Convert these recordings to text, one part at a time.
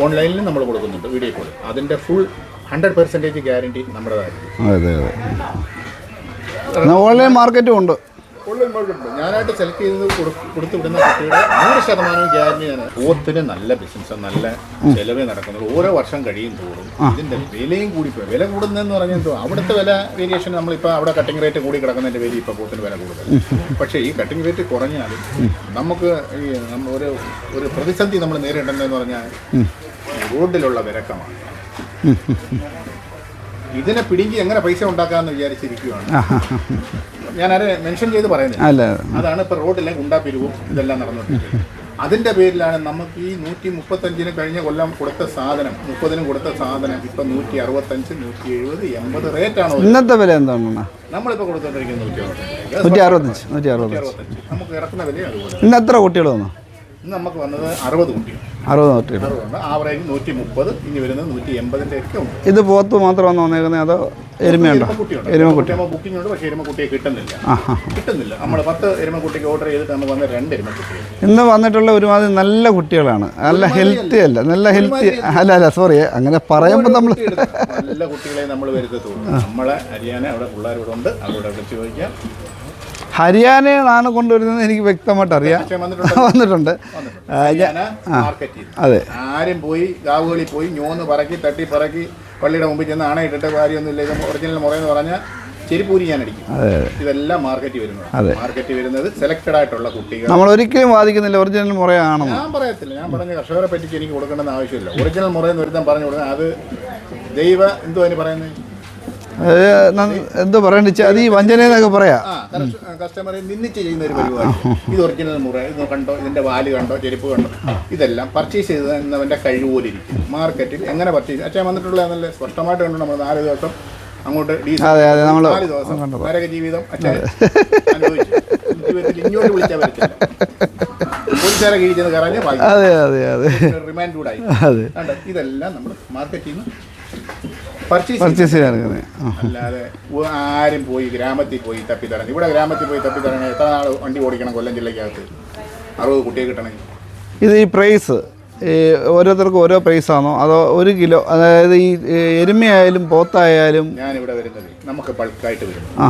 ഓൺലൈനിലും നമ്മൾ കൊടുക്കുന്നുണ്ട് വീഡിയോ കോൾ. അതിന്റെ ഫുൾ ഹൺഡ്രഡ് പെർസെന്റേജ് ഗ്യാരണ്ടി നമ്മുടേതായിരിക്കും. അതെ അതെ ഓൺലൈൻ മാർക്കറ്റും ഉണ്ട്. ഓൺലൈൻ ഞാനായിട്ട് സെലക്ട് ചെയ്ത് കൊടു- കൊടുത്തു വിടുന്ന കുട്ടിയുടെ നൂറ് ശതമാനവും ഗ്യാരണ്ടി ഞാൻ ഓത്തിന് നല്ല ബിസിനസ് നല്ല ചിലവേ നടക്കുന്നത്. ഓരോ വർഷം കഴിയും തോറും ഇതിന്റെ വിലയും കൂടി പോയി. വില കൂടുന്നതെന്ന് പറഞ്ഞാൽ എന്തോ? അവിടുത്തെ വില വേരിയേഷൻ നമ്മളിപ്പോൾ അവിടെ കട്ടിംഗ് റേറ്റ് കൂടി കിടക്കുന്നതിന്റെ വില ഇപ്പോൾ പോത്തിന് വില കൂടുതൽ. പക്ഷേ ഈ കട്ടിംഗ് റേറ്റ് കുറഞ്ഞാലും നമുക്ക് ഈ ഒരു ഒരു പ്രതിസന്ധി നമ്മൾ നേരിടേണ്ടതെന്ന് പറഞ്ഞാൽ റോഡിലുള്ള വിരക്കമാണ്. ഇതിനെ പിടിഞ്ഞ് എങ്ങനെ പൈസ ഉണ്ടാക്കാമെന്ന് വിചാരിച്ചിരിക്കുകയാണ് ഞാൻ ഞാനത് മെൻഷൻ ചെയ്ത് പറയുന്നത് അല്ല. അതാണ് ഇപ്പോൾ റോഡിലെ ഗുണ്ടാപ്പിരിവും ഇതെല്ലാം നടന്നിട്ടുണ്ട് അതിന്റെ പേരിലാണ് നമുക്ക് ഈ നൂറ്റി മുപ്പത്തഞ്ചിന് കഴിഞ്ഞ കൊല്ലം കൊടുത്ത സാധനം മുപ്പതിനും കൊടുത്ത സാധനം ഇപ്പൊ നൂറ്റി അറുപത്തഞ്ച് നൂറ്റി എഴുപത് എൺപത് റേറ്റാണ് ഇന്നത്തെ വില എന്താണ് നമ്മളിപ്പോൾ കൊടുത്തോണ്ടിരിക്കുന്നത് നൂറ്റി അറുപത്തഞ്ച് നൂറ്റി അറുപത്തഞ്ച് നമുക്ക് ഇറക്കുന്ന വില അതുപോലെ. ഇന്ന് എത്ര കുട്ടികൾ വന്നു? ഇന്ന് നമുക്ക് വന്നത് അറുപത് കുട്ടികൾ. അറുപത് കുട്ടികൾ. ആവറേജ് നൂറ്റി മുപ്പത് ഇനി വരുന്നത് നൂറ്റി എൺപതിന്റെ ഒക്കെ ഉണ്ട്. ഇത് പോത്ത് മാത്രമാണ് വന്നേക്കുന്നത് അതോ എരുമയുണ്ടോ? എരുമക്കുട്ടി. ബുക്കിംഗ് ഉണ്ട് പക്ഷേ എരുമക്കുട്ടിയെ കിട്ടുന്നില്ല. കിട്ടുന്നില്ല. നമ്മൾ പത്ത് എരുമക്കുട്ടിക്ക് ഓർഡർ ചെയ്തിട്ട് നമ്മൾ വന്ന രണ്ട് എരുമക്കുട്ടികൾ ഇന്ന് വന്നിട്ടുള്ള ഒരുമാതിരി നല്ല കുട്ടികളാണ്. നല്ല ഹെൽത്തി അല്ല. നല്ല ഹെൽത്തി അല്ല. അല്ല സോറി അങ്ങനെ പറയുമ്പോൾ നമ്മൾ നല്ല കുട്ടികളെ നമ്മൾ വരുത്തത്തുള്ളൂ. നമ്മളെ ഹരിയാന അവിടെ പിള്ളേരോടുണ്ട് അവരോട് വിളിച്ച് ചോദിക്കാം. ഹരിയാനയിൽ നിന്നാണ് കൊണ്ടുവരുന്നത് എനിക്ക് വ്യക്തമായിട്ട് അറിയാം. വന്നിട്ടുണ്ട്. അതെ. ആരും പോയി ഗാവുകളിൽ പോയി ഞോന്ന് പറക്കി തട്ടി പറക്കി പള്ളിയുടെ മുമ്പിൽ ചെന്ന് അണയിട്ടിട്ട് കാര്യമൊന്നുമില്ല ഇത് ഒറിജിനൽ മുറയെന്ന് പറഞ്ഞാൽ ചെരിപ്പൂരി ഞാൻ അടിക്കും. ഇതെല്ലാം മാർക്കറ്റിൽ വരുന്നത് മാർക്കറ്റ് വരുന്നത് സെലക്റ്റഡ് ആയിട്ടുള്ള കുട്ടികൾ. നമ്മൾ ഒരിക്കലും വാദിക്കുന്നില്ല ഒറിജിനൽ മുറയാണോ ഞാൻ പറയത്തില്ല. ഞാൻ പറഞ്ഞ കർഷകരെ പറ്റി എനിക്ക് കൊടുക്കേണ്ടെന്ന് ആവശ്യമില്ല. ഒറിജിനൽ മുറയെന്ന് ഒരുത്തം പറഞ്ഞു കൊടുക്കുന്നത് അത് ദൈവ എന്തോ അതിന് പറയുന്നത്? എന്തോ പറയണ്ട അത് ഈ വഞ്ചന എന്നൊക്കെ പറയാം. കസ്റ്റമറെ നിന്നിച്ച് ചെയ്യുന്ന ഒരു പരിപാടി. ഇത് ഒറിജിനൽ മുറ. ഇത് കണ്ടോ? ഇതിന്റെ വാൽ കണ്ടോ? ചെരുപ്പ് കണ്ടോ? ഇതെല്ലാം പർച്ചേസ് ചെയ്തവന്റെ കഴിവ് ഇരിക്കും. മാർക്കറ്റിൽ എങ്ങനെ പർച്ചേസ് അച്ഛൻ വന്നിട്ടുള്ള നല്ല സ്പഷ്ടമായിട്ട് കണ്ടു നമ്മൾ നാല് ദിവസം അങ്ങോട്ട് നാല് ദിവസം നരക ജീവിതം അച്ഛൻ ഇങ്ങോട്ട് വിളിച്ചാൽ വരത്തില്ല പോലീസുകാരെ ബാക്കി അതെ അതെ അതെ. റിമാൻഡ് കൂടായി ഇതെല്ലാം നമ്മൾ മാർക്കറ്റിൽ നിന്ന് പർച്ചേസ് ചെയ്തെടുക്കുന്നത് അല്ലാതെ ആരും പോയി ഗ്രാമത്തിൽ പോയി തപ്പി തടഞ്ഞു. ഇവിടെ ഗ്രാമത്തിൽ പോയി തപ്പി തപ്പിത്തരണം എത്ര നാൾ വണ്ടി ഓടിക്കണം കൊല്ലം ജില്ലയ്ക്കകത്ത്? അറുപത് കുട്ടിയെ കിട്ടണമെങ്കിൽ ഇത് ഈ പ്രൈസ് ഈ ഓരോരുത്തർക്കും ഓരോ പ്രൈസാണോ? അതോ ഒരു കിലോ അതായത് ഈ എരുമയായാലും പോത്തായാലും ഞാനിവിടെ വരുന്നത് നമുക്ക് ബൾക്കായിട്ട് വരും ആ.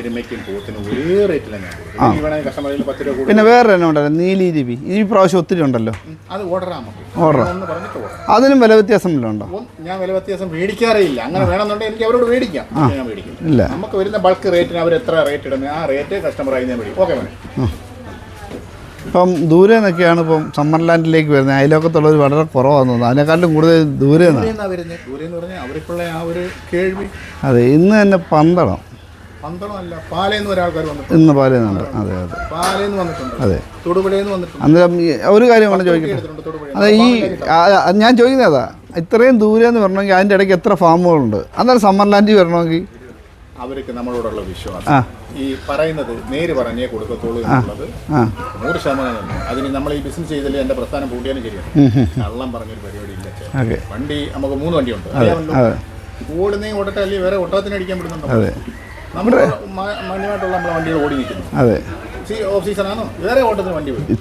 എരുമയ്ക്കും പോത്തിനും ഒരേ ഞാൻ കൊടുക്കുന്നത് കസ്റ്റമറിൽ പത്ത് രൂപ പിന്നെ വേറെ എന്നെ ഉണ്ടല്ലോ നീലി ലിപി ഈ പ്രാവശ്യം ഒത്തിരി ഉണ്ടല്ലോ. അത് ഓർഡർ ഓർഡർ അതിനും വില വ്യത്യാസം ഉണ്ടോ? ഞാൻ വില വ്യത്യാസം മേടിക്കാറില്ല അങ്ങനെ വേണമെന്നുണ്ടെങ്കിൽ എനിക്ക് അവരോട് മേടിക്കാം. ഞാൻ മേടിക്കും. ഇല്ല. നമുക്ക് വരുന്ന ബൾക്ക് റേറ്റിന് അവർ എത്ര റേറ്റ് ഇടുന്നത് ആ റേറ്റ് കസ്റ്റമർ ആയി ഞാൻ മേടിക്കും. ഓക്കെ വേണം ഇപ്പം ദൂരെ നിന്നൊക്കെയാണ് ഇപ്പം സമ്മർലാൻഡിലേക്ക് വരുന്നത്. അതിലൊക്കത്തുള്ളവർ വളരെ കുറവാന്ന് തോന്നുന്നു. അതിനെക്കാട്ടിലും കൂടുതൽ ദൂരെ നിന്നാണ്. അതെ ഇന്ന് തന്നെ പന്തളം. പന്തളമല്ല പാലയെന്ന് ഒരാൾക്കാർ വന്നിട്ടുണ്ട്. ഇന്ന് പാലുന്നുണ്ട് അതെ അതെ. പാലയെന്ന് വന്നിട്ടുണ്ട്. അതെ. വന്നിട്ടുണ്ട്. അന്നേരം ഈ ഒരു കാര്യം കൊണ്ട് ചോദിക്കട്ടെ. അതെ ഈ ആ, ആ, ഞാൻ ചോദിക്കുന്നത് അതാ. ഇത്രയും ദൂരെ എന്ന് പറഞ്ഞെങ്കിൽ അതിന്റെ ഇടയ്ക്ക് എത്ര ഫാമുകളുണ്ട്? അന്നേരം സമ്മർലാൻഡിൽ വരണമെങ്കിൽ? അവർക്ക് നമ്മളോടുള്ള വിശ്വാസം. ഈ പറയുന്നത് നേര് പറഞ്ഞേ കൊടുക്കത്തുള്ളൂ എന്നുള്ളത് ആ. നൂറ് ശതമാനം തന്നെ. അതിന് നമ്മൾ ഈ ബിസിനസ് ചെയ്തല്ലേ എന്റെ പ്രസ്ഥാനം പൂട്ടിയാലും ശരിയാണ് കള്ളം പറഞ്ഞൊരു പരിപാടി ഇല്ല ചേ. ഓക്കെ വണ്ടി നമുക്ക് മൂന്ന് വണ്ടിയുണ്ട്. അറിയാമല്ലോ. അതെ. ഓടുന്നേ ഓടട്ടെ അല്ലെങ്കിൽ വേറെ ഓട്ടത്തിന് അടിക്കാൻ പറ്റുന്നുണ്ടോ? അതെ നമ്മൾ മാന്യമായിട്ടുള്ള നമ്മളെ വണ്ടികൾ ഓടി നിൽക്കുന്നു. അതെ.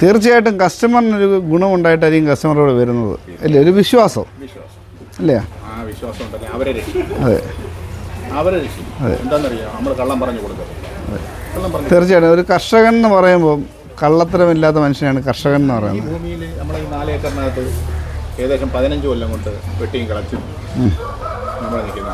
തീർച്ചയായിട്ടും കസ്റ്റമറിനൊരു ഗുണമുണ്ടായിട്ടായിരിക്കും കസ്റ്റമറോട് വരുന്നത്. അല്ലേ? ഒരു വിശ്വാസം. അല്ലേ? അതെ. തീർച്ചയായിട്ടും. ഒരു കർഷകൻ എന്ന് പറയുമ്പോൾ കള്ളത്തരമില്ലാത്ത മനുഷ്യനാണ് കർഷകൻ എന്ന് പറയുന്നത്. ഭൂമിയിൽ നമ്മളെ ഈ നാല് ഏക്കറിനകത്ത് ഏകദേശം പതിനഞ്ച് കൊല്ലം കൊണ്ട് വെട്ടിയും കളച്ചും നമ്മൾ നിൽക്കുന്ന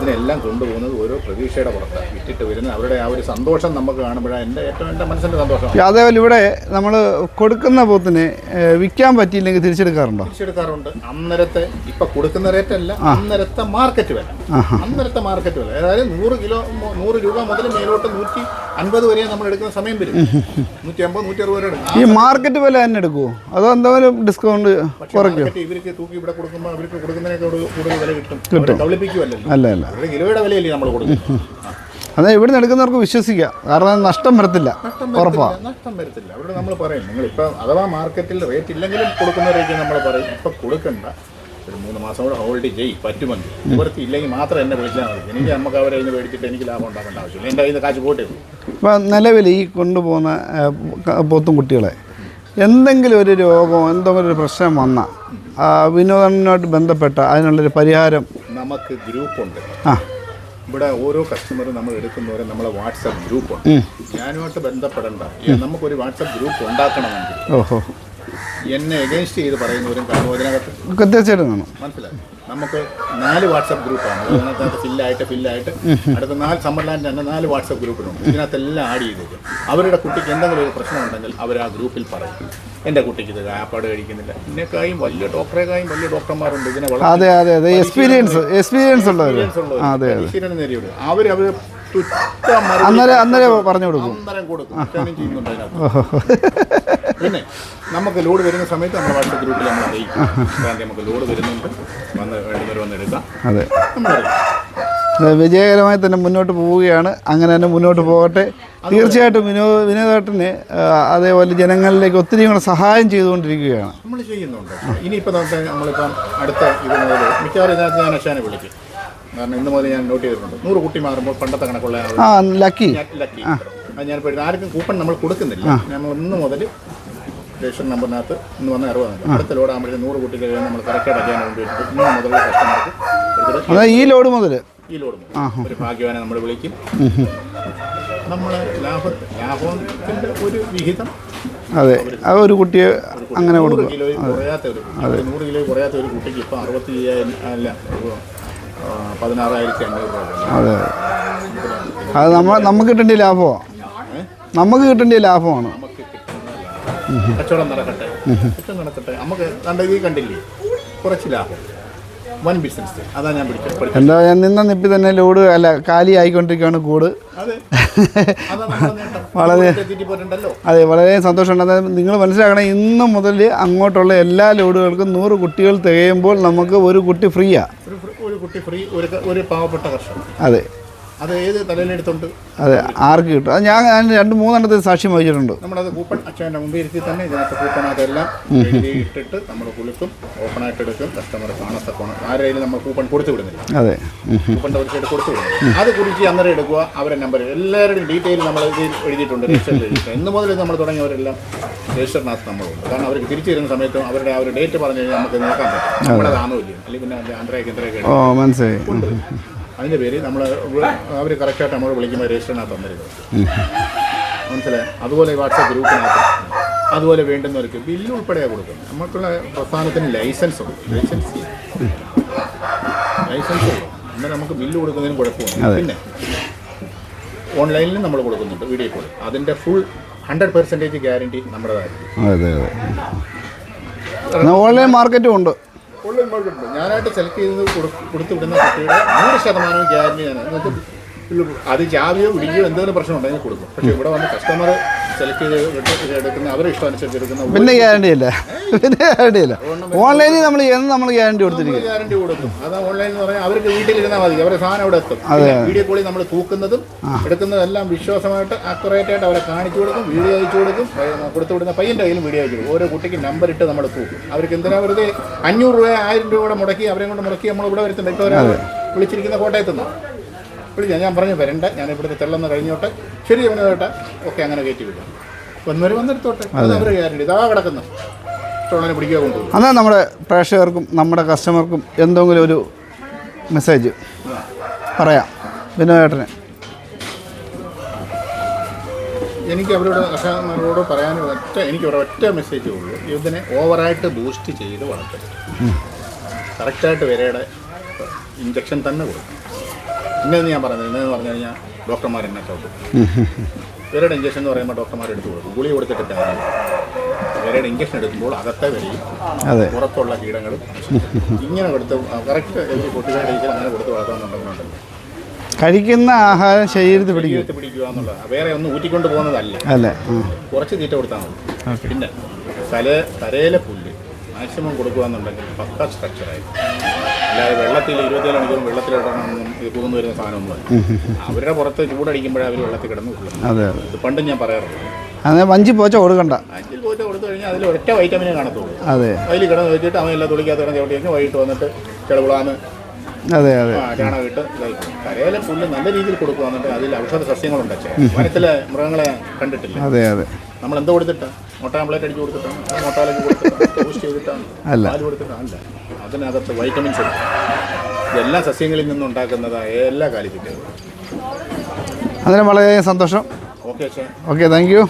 ഇതിനെല്ലാം കൊണ്ടുപോകുന്നത് ഓരോ പ്രതീക്ഷയുടെ പുറത്ത് വിറ്റിട്ട് വരുന്ന അവരുടെ ആ ഒരു സന്തോഷം നമുക്ക് കാണുമ്പോഴാണ് എന്റെ ഏറ്റവും എന്റെ മനസ്സിന്റെ സന്തോഷം അതേപോലെ ഇവിടെ നമ്മൾ കൊടുക്കുന്ന പോത്തിന് വിൽക്കാൻ പറ്റിയില്ലെങ്കിൽ തിരിച്ചെടുക്കാറുണ്ടോ? തിരിച്ചെടുക്കാറുണ്ട്. അന്നേരത്തെ ഇപ്പം കൊടുക്കുന്ന റേറ്റ് അല്ല അന്നേരത്തെ മാർക്കറ്റ് വില. അന്നേരത്തെ മാർക്കറ്റ് വില. അതായത് നൂറ് കിലോ നൂറ് രൂപ മുതൽ മേലോട്ട് നൂറ്റി അൻപത് വരെ നമ്മൾ എടുക്കുന്ന സമയം വരും. നൂറ്റി അമ്പത് നൂറ്റി അറുപത് വരെ ഈ മാർക്കറ്റ് വില തന്നെ എടുക്കുമോ അതോ എന്തെങ്കിലും ഡിസ്കൗണ്ട് കുറയ്ക്കും ഇവർക്ക് തൂക്കി ഇവിടെ കൊടുക്കുമ്പോൾ അവർക്ക് കൊടുക്കുന്നതിനേക്കാൾ കൂടുതൽ വില കിട്ടും. അവരെ അല്ല അല്ല. അവരുടെ കിലോയുടെ വിലയല്ലേ നമ്മൾ കൊടുക്കുന്നത് അതെ ഇവിടെ നിന്ന് എടുക്കുന്നവർക്ക് വിശ്വസിക്കാം. കാരണം നഷ്ടം വരത്തില്ല. നഷ്ടം ഉറപ്പാ. നഷ്ടം വരത്തില്ല. അവിടെ നമ്മൾ പറയും നിങ്ങൾ ഇപ്പൊ അഥവാ മാർക്കറ്റിൽ റേറ്റ് ഇല്ലെങ്കിലും കൊടുക്കുന്ന റേറ്റ് നമ്മൾ പറയും ഇപ്പം കൊടുക്കണ്ട. ഒരു മൂന്ന് മാസം കൂടെ ഹോൾഡ് ചെയ്യ് പറ്റുമെങ്കിൽ. ഇവർക്ക് ഇല്ലെങ്കിൽ മാത്രം എന്നെ വിളിച്ചാൽ മതി. എനിക്ക് നമുക്ക് അവരെ ഇന്ന് മേടിച്ചിട്ട് എനിക്ക് ലാഭം ഉണ്ടാക്കേണ്ട ആവശ്യമില്ല. എന്റെ കയ്യിൽ നിന്ന് കാശ് പോട്ടേ ഇപ്പം നിലവിൽ ഈ കൊണ്ടുപോകുന്ന പോത്തും കുട്ടികളെ. എന്തെങ്കിലും ഒരു രോഗം എന്തെങ്കിലും ഒരു പ്രശ്നം വന്നാൽ വിനോദനുമായിട്ട് ബന്ധപ്പെട്ട അതിനുള്ളൊരു പരിഹാരം നമുക്ക് ഗ്രൂപ്പുണ്ട് ആ. ഇവിടെ ഓരോ കസ്റ്റമറും നമ്മൾ എടുക്കുന്നവരെ നമ്മളെ വാട്സപ്പ് ഗ്രൂപ്പുണ്ട് ഞാനുമായിട്ട് ബന്ധപ്പെടേണ്ട. നമുക്കൊരു വാട്സപ്പ് ഗ്രൂപ്പ് ഉണ്ടാക്കണമെങ്കിൽ എന്നെ എഗൈൻസ്റ്റ് ചെയ്ത് പറയുന്നവരും കാണും. അതിനകത്ത് തീർച്ചയായിട്ടും കാണും. മനസ്സിലായി? നമുക്ക് നാല് വാട്സപ്പ് ഗ്രൂപ്പാണ് അതിനകത്ത് ഫില്ലായിട്ട് ഫില്ലായിട്ട് അടുത്ത നാല് സമ്മർലാൻഡ് തന്നെ നാല് വാട്സപ്പ് ഗ്രൂപ്പിലുണ്ട് ഇതിനകത്തെല്ലാം ആഡ് ചെയ്തേക്കും. അവരുടെ കുട്ടിക്ക് എന്തെങ്കിലും ഒരു പ്രശ്നം ഉണ്ടെങ്കിൽ അവർ ആ ഗ്രൂപ്പിൽ പറയും. എന്റെ കുട്ടിക്ക് ഇത് ആപ്പാട് കഴിക്കുന്നില്ല. എന്നെക്കായും വലിയ ഡോക്ടറേക്കായും വലിയ ഡോക്ടർമാരുണ്ട് ഇതിനെ വളരെ അതെ അതെ അതെ. എക്സ്പീരിയൻസ് എക്സ്പീരിയൻസ് ഉള്ളവർ നേടിയവർ അവർ അവർ അന്നേരം അന്നേരം പറഞ്ഞു കൊടുക്കും. അന്നേരം കൊടുക്കും. ചെയ്യുന്നുണ്ട് അതിനകത്ത്. പിന്നെ നമുക്ക് ലോഡ് വരുന്ന സമയത്ത് നമ്മുടെ വാട്സപ്പ് ഗ്രൂപ്പിൽ നമ്മൾ അറിയിക്കും. കാരണം നമുക്ക് ലോഡ് വരുന്നുണ്ട്. വന്ന് വേണ്ടവർ വന്ന് എടുക്കാം. അതെ. വിജയകരമായി തന്നെ മുന്നോട്ട് പോവുകയാണ്. അങ്ങനെ തന്നെ മുന്നോട്ട് പോകട്ടെ. തീർച്ചയായിട്ടും വിനോദ വിനോദേട്ടന് അതേപോലെ ജനങ്ങളിലേക്ക് ഒത്തിരി കൂടെ സഹായം ചെയ്തുകൊണ്ടിരിക്കുകയാണ്. നമ്മൾ ചെയ്യുന്നുണ്ട്. ഇനിയിപ്പോൾ നമുക്ക് നമ്മളിപ്പം അടുത്ത ഇത് മുതൽ മിക്കവാറും ഇതിനകത്ത് ഞാൻ അശാനെ വിളിക്കും. കാരണം ഇന്ന് മുതൽ ഞാൻ നോട്ട് ചെയ്തിട്ടുണ്ട്. നൂറ് കുട്ടി മാറുമ്പോൾ പണ്ടത്തെ കണക്കുള്ള ആ ലക്കി. ഞാൻ ലക്കി അത് ഞാൻ ആർക്കും കൂപ്പൺ നമ്മൾ കൊടുക്കുന്നില്ല. നമ്മൾ ഇന്ന് മുതൽ രജിസ്റ്റർ നമ്പറിനകത്ത് ഇന്ന് വന്ന അറിവാണ് അടുത്ത ലോഡ് ആകുമ്പോഴേ നൂറ് കുട്ടികൾ നമ്മൾ കറക്റ്റ് അടയ്ക്കാൻ വേണ്ടി ഇന്ന് മുതലുള്ള കസ്റ്റമർക്ക് ഈ ലോഡ് മുതൽ ഈ ലോഡ് മുതൽ. ഒരു ഭാഗ്യവാനെ നമ്മൾ വിളിക്കും. നമ്മൾ ലാഭ ലാഭത്തിന്റെ ഒരു വിഹിതം അതെ. അത് ഒരു കുട്ടിയെ അങ്ങനെ കൊടുക്കും കുറയാത്ത ഒരു നൂറ് കിലോ കുറയാത്ത ഒരു കുട്ടിക്ക് ഇപ്പം അറുപത്തി അയ്യായിരം അല്ല പതിനാറായിരത്തി അഞ്ഞൂറ് രൂപ അതെ. അത് നമ്മൾ നമുക്ക് കിട്ടേണ്ട ലാഭമാണ് നമുക്ക് കിട്ടേണ്ട ലാഭമാണ്. കച്ചവടം നടക്കട്ടെ. കച്ചവടം നടക്കട്ടെ. നമുക്ക് കണ്ട ഈ കണ്ടില്ലേ? കുറച്ച് ലാഭം. വൻ ബിസിനസ് അതാ ഞാൻ പിടിച്ചത്. എന്താ ഞാൻ നിന്ന നിപ്പി തന്നെ ലോഡ് അല്ല കാലി ആയിക്കൊണ്ടിരിക്കുകയാണ് കൂട്. വളരെ- അതെ വളരെ സന്തോഷമുണ്ട് അതായത് നിങ്ങൾ മനസ്സിലാക്കണം ഇന്ന് മുതൽ അങ്ങോട്ടുള്ള എല്ലാ ലോഡുകൾക്കും നൂറ് കുട്ടികൾ തികയുമ്പോൾ നമുക്ക് ഒരു കുട്ടി ഫ്രീയാണ് ഒരു കുട്ടി ഫ്രീ ഒരു പാവപ്പെട്ട കർഷകൻ. അതെ. അത് ഏത് തലയിലെടുത്തുണ്ട് അതെ ആർക്ക് കിട്ടും? അത് ഞാൻ ഞാൻ രണ്ട് മൂന്നെണ്ണത്തിൽ സാക്ഷ്യം വഹിച്ചിട്ടുണ്ട്. നമ്മളത് കൂപ്പൺ അച്ഛന്റെ മുമ്പിൽ ഇരുത്തി തന്നെ ഇതിനകത്ത് കൂപ്പൺ അതെല്ലാം എഴുതി ഇട്ടിട്ട് നമ്മൾ കുളിക്കും ഓപ്പണായിട്ട് എടുക്കും കസ്റ്റമർ കാണത്തക്കോണം ആരെയും നമ്മൾ കൂപ്പൺ കൊടുത്തു വിടുന്നില്ല. അതെ. കൂപ്പൺ ഒരു കൊടുത്തു വിടുന്നു അത് കുറിച്ച് അന്നേരം എടുക്കുക അവരെ നമ്പർ എല്ലാവരുടെയും ഡീറ്റെയിൽ നമ്മൾ ഇതിൽ എഴുതിയിട്ടുണ്ട് രജിസ്റ്ററിൽ എഴുതിയിട്ടുണ്ട് ഇന്ന് മുതൽ നമ്മൾ തുടങ്ങിയവരെല്ലാം രജിസ്റ്ററിനകത്ത് നമ്മളുണ്ട്. കാരണം അവർക്ക് തിരിച്ചു വരുന്ന സമയത്തും അവരുടെ ആ ഒരു ഡേറ്റ് പറഞ്ഞു കഴിഞ്ഞാൽ നമുക്ക് നോക്കാൻ പറ്റും. നമ്മളതാണോ താണോ ഇല്ല അല്ലെങ്കിൽ പിന്നെ ആന്ധ്രയ്ക്ക് ഇന്ദ്രയൊക്കെ ഓ മനസ്സിലായി. അതിന്റെ പേര് നമ്മൾ അവർ കറക്റ്റായിട്ട് നമ്മൾ വിളിക്കുമ്പോൾ രജിസ്റ്ററിനകത്ത് തന്നിരുന്നത് മനസ്സിലായി? അതുപോലെ വാട്സാപ്പ് ഗ്രൂപ്പിനകത്ത്. അതുപോലെ വേണ്ടുന്നവർക്ക് ബില്ല് ഉൾപ്പെടെ കൊടുക്കുന്നത്. നമുക്കുള്ള പ്രസ്ഥാനത്തിന് ലൈസൻസ് ഉള്ളൂ ലൈസൻസ് ലൈസൻസ് ഉള്ളൂ എന്നാൽ നമുക്ക് ബില്ല് കൊടുക്കുന്നതിന് കുഴപ്പമില്ല. പിന്നെ ഓൺലൈനിലും നമ്മൾ കൊടുക്കുന്നുണ്ട് വീഡിയോ കോൾ അതിന്റെ ഫുൾ ഹൺഡ്രഡ് പെർസെന്റേജ് ഗ്യാരണ്ടി നമ്മുടേതായിരിക്കും. അതെ ഓൺലൈൻ മാർക്കറ്റും ഉണ്ട്. ഓൺലൈൻ മാർക്കറ്റ് ഞാനായിട്ട് സെലക്ട് ചെയ്ത് കൊടു- കൊടുത്തു വിടുന്ന കുട്ടിയുടെ നൂറ് ശതമാനവും ഗ്യാരണ്ടി ഞാൻ അത് ജാവിയോ പിടിക്കുകയോ എന്തെങ്കിലും പ്രശ്നം ഉണ്ടെങ്കിൽ കൊടുക്കും. പക്ഷേ ഇവിടെ വന്ന് കസ്റ്റമർ സെലക്ട് ചെയ്ത് എടുക്കുന്ന അവരെ ഇഷ്ടം അനുസരിച്ച് എടുക്കുന്ന പിന്നെ ഗ്യാരണ്ടി ഇല്ല. പിന്നെ ഗ്യാരണ്ടി ഇല്ല. ഓൺലൈനിൽ നമ്മൾ എന്ന് നമ്മൾ ഗ്യാരണ്ടി കൊടുത്തിരിക്കും. ഗ്യാരണ്ടി കൊടുക്കും. അത് ഓൺലൈൻ എന്ന് പറഞ്ഞാൽ അവർക്ക് വീട്ടിലിരുന്നാൽ മതി. അവരെ സാധനം അവിടെ എത്തും. വീഡിയോ കോളിൽ നമ്മൾ തൂക്കുന്നതും എടുക്കുന്നതെല്ലാം വിശ്വാസമായിട്ട് അക്യുറേറ്റ് ആയിട്ട് അവരെ കാണിച്ചു കൊടുക്കും വീഡിയോ അയച്ചു കൊടുക്കും. കൊടുത്തു വിടുന്ന പയ്യന്റെ കയ്യിലും വീഡിയോ അയച്ചു കൊടുക്കും. ഓരോ കുട്ടിക്ക് നമ്പർ ഇട്ട് നമ്മൾ തൂക്കും. അവർക്ക് എന്തിനാ വെറുതെ അഞ്ഞൂറ് രൂപ ആയിരം രൂപ മുടക്കി അവരെ കൊണ്ട് മുടക്കി നമ്മൾ ഇവിടെ വരുത്തുന്നുണ്ട് ഇപ്പോൾ ഒരാൾ വിളിച്ചിരിക്കുന്ന കോട്ടയത്ത് നിന്ന് വിളിച്ചാൽ ഞാൻ പറഞ്ഞു വരണ്ട. ഞാൻ ഇവിടുത്തെ തെള്ളെന്ന് കഴിഞ്ഞോട്ടെ. ശരി അവനെ കേട്ടെ. ഓക്കെ അങ്ങനെ കയറ്റി വിടും. വന്നവർ വന്നെടുത്തോട്ടെ. അത്. അവർ ഗ്യാരണ്ടി ഇതാ കിടക്കുന്നു. ടോണിനെ പിടിക്കുക കൊണ്ടുപോകും അന്നാ നമ്മുടെ പ്രേക്ഷകർക്കും നമ്മുടെ കസ്റ്റമർക്കും എന്തെങ്കിലും ഒരു മെസ്സേജ് പറയാം. വിനോദേട്ടന് എനിക്ക് അവരോട് കർഷകന്മാരോട് പറയാൻ ഒറ്റ എനിക്ക് ഒരൊറ്റ മെസ്സേജ് ഉള്ളൂ. ഇതിനെ ഓവറായിട്ട് ബൂസ്റ്റ് ചെയ്ത് വളർത്തരുത്. കറക്റ്റായിട്ട് വിരയുടെ ഇഞ്ചക്ഷൻ തന്നെ കൊടുക്കണം. ഇന്നെന്ന് ഞാൻ പറഞ്ഞത് ഇന്നെന്ന് പറഞ്ഞു കഴിഞ്ഞാൽ ഡോക്ടർമാർ എന്നെ ചവിട്ടും. ഇവരുടെ ഇഞ്ചക്ഷൻ എന്ന് പറയുമ്പോൾ ഡോക്ടർമാർ എടുത്തു കൊടുക്കും. ഗുളി കൊടുത്തിട്ട് വേറെ വിരയുടെ ഇഞ്ചക്ഷൻ എടുക്കുമ്പോൾ അകത്തെ വിരയും പുറത്തുള്ള കീടങ്ങളും ഇങ്ങനെ കൊടുത്ത് കറക്റ്റ് എഴുതി പൊട്ടിക്കാടിക്കൽ അങ്ങനെ കൊടുത്ത് വളർത്താമെന്നുണ്ടെന്നുണ്ടല്ലോ കഴിക്കുന്ന ആഹാരം ശരീരത്തിൽ പിടിക്കും. പിടിക്കുക എന്നുള്ളത്. വേറെ ഒന്നും ഊറ്റിക്കൊണ്ട് പോകുന്നതല്ല. അല്ലേ? കുറച്ച് തീറ്റ കൊടുത്താൽ മതി. പിന്നെ തല തലയിലെ പുല്ല് മാക്സിമം കൊടുക്കുക എന്നുണ്ടെങ്കിൽ പക്ക സ്ട്രക്ചറായി അല്ലാതെ വെള്ളത്തിൽ ഇരുപത്തിനാല് മണിക്കൂർ വെള്ളത്തിലിടണമെന്നും ഇത് പോകുന്നു വരുന്ന സാധനമൊന്നും അവരുടെ പുറത്ത് ചൂടടിക്കുമ്പോഴേ അവർ വെള്ളത്തിൽ കിടന്നു അതെ ഇത് പണ്ടും ഞാൻ പറയാറുണ്ട്. അതെ വഞ്ചി പോച്ച കൊടുക്കണ്ട. അഞ്ചിൽ പോയിട്ട് കൊടുത്തു കഴിഞ്ഞാൽ അതിൽ ഒറ്റ വൈറ്റമിനെ കാണത്തുള്ളൂ. അതെ. അതിൽ കിടന്ന് വെച്ചിട്ട് അവനെല്ലാം എല്ലാം തുളിക്കാത്ത കിടന്ന് ചവിട്ടി കഴിഞ്ഞാൽ വൈകിട്ട് വന്നിട്ട് ചെളവിളാന്ന് അതെ അതെ. ചാണകം ഇട്ട് കരയിലെ പുല്ല് നല്ല രീതിയിൽ കൊടുക്കുക എന്നിട്ട് അതിൽ ഔഷധ സസ്യങ്ങളുണ്ട് വനത്തിലെ മൃഗങ്ങളെ കണ്ടിട്ടില്ല? അതെ അതെ. നമ്മൾ എന്തോ കൊടുത്തിട്ടാ? മുട്ട ആംപ്ലേറ്റ് അടിച്ച് കൊടുത്തിട്ടാണ്. അത് മുട്ടയിലേക്ക് കൊടുത്തിട്ടാണ്. ടോസ്റ്റ് ചെയ്തിട്ടാണ്. പാൽ കൊടുത്തിട്ടാണ്. അല്ല. അതിനകത്ത് വൈറ്റമിൻസ് ഉണ്ട്. ഇതെല്ലാം സസ്യങ്ങളിൽ നിന്നുണ്ടാക്കുന്നതായ എല്ലാ കാലിഫിക്കും അതിന് വളരെ സന്തോഷം. Okay okay thank you